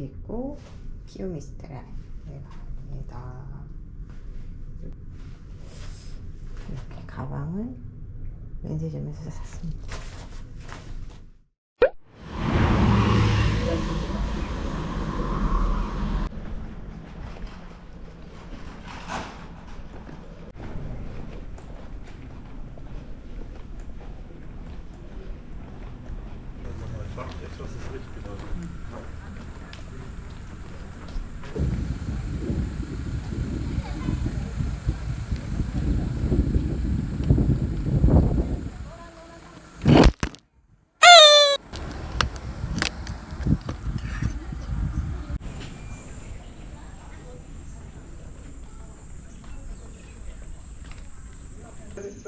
이렇게 있고 키오미스테라 입니다. 이렇게 가방은 렌즈점에서 샀습니다.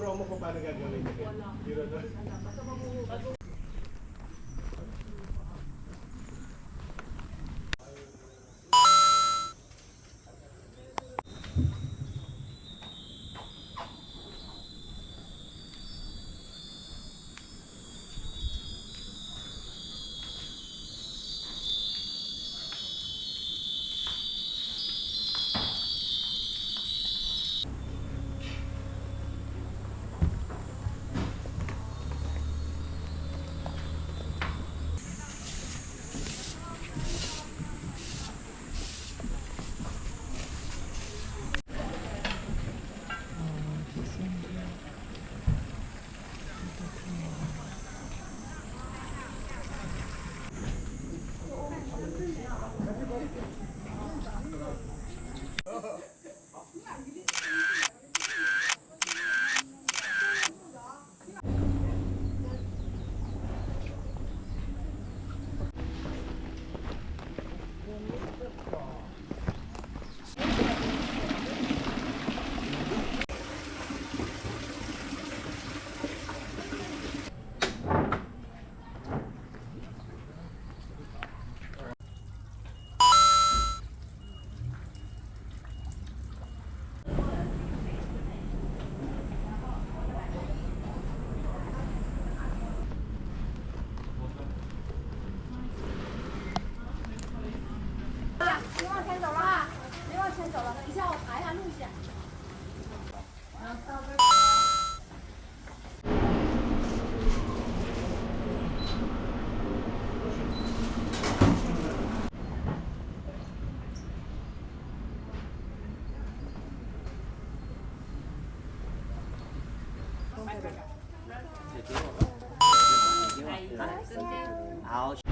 Turuan mo kung paano gagawin 别往前走了啊！别往前走了，等一下我查一下路线。好。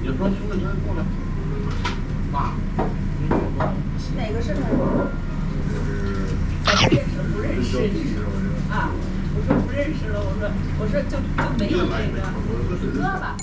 你说，不认识，不认识。我说不认识了。我说，我说就就没有那个哥了。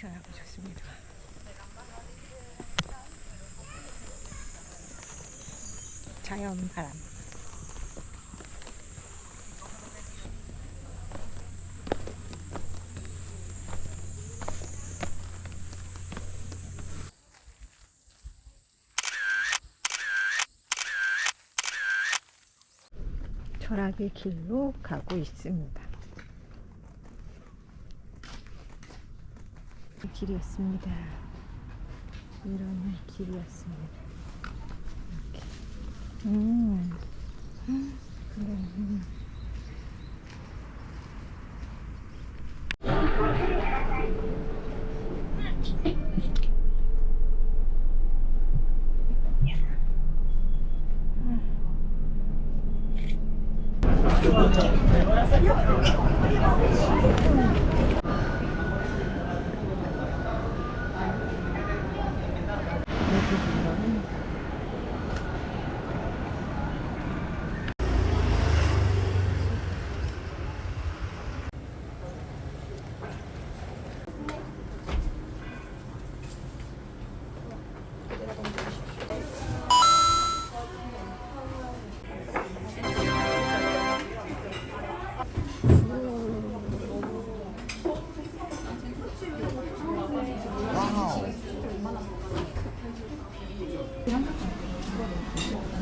시원하고 좋습니다. 자연 바람. 철학의 길로 가고 있습니다. 이 길이었습니다. 이런 길이었습니다. 이렇게. 음. 그래.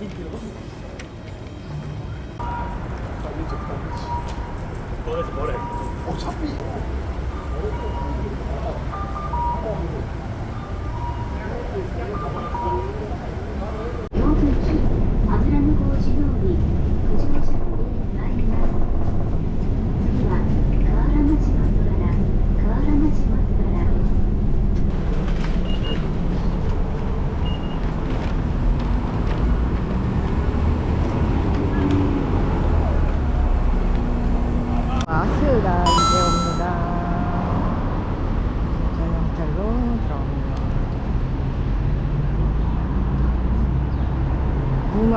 video. Tabii ki tabii ki. Orası oraya. O tabii.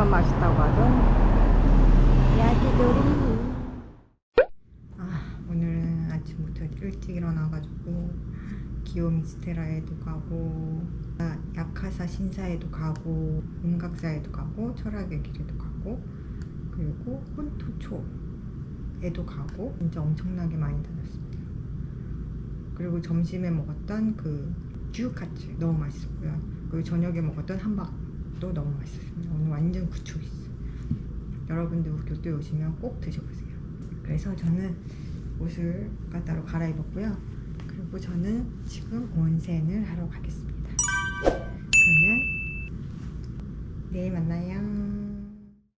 맛있다고 하던 야기돌이. 아, 오늘은 아침부터 일찍 일어나가지고 기요미 스테라에도 가고 아, 야카사 신사에도 가고 음각사에도 가고 철학의 길에도 가고 그리고 혼토초 에도 가고 진짜 엄청나게 많이 다녔습니다. 그리고 점심에 먹었던 그 듀카츠 너무 맛있었고요. 그리고 저녁에 먹었던 함박 도 너무 맛있었습니다. 오늘 완전 구축있어요. 여러분들 교토에 오시면 꼭 드셔보세요. 그래서 저는 옷을 따로 갈아입었고요. 그리고 저는 지금 온센을 하러 가겠습니다. 그러면 내일 만나요.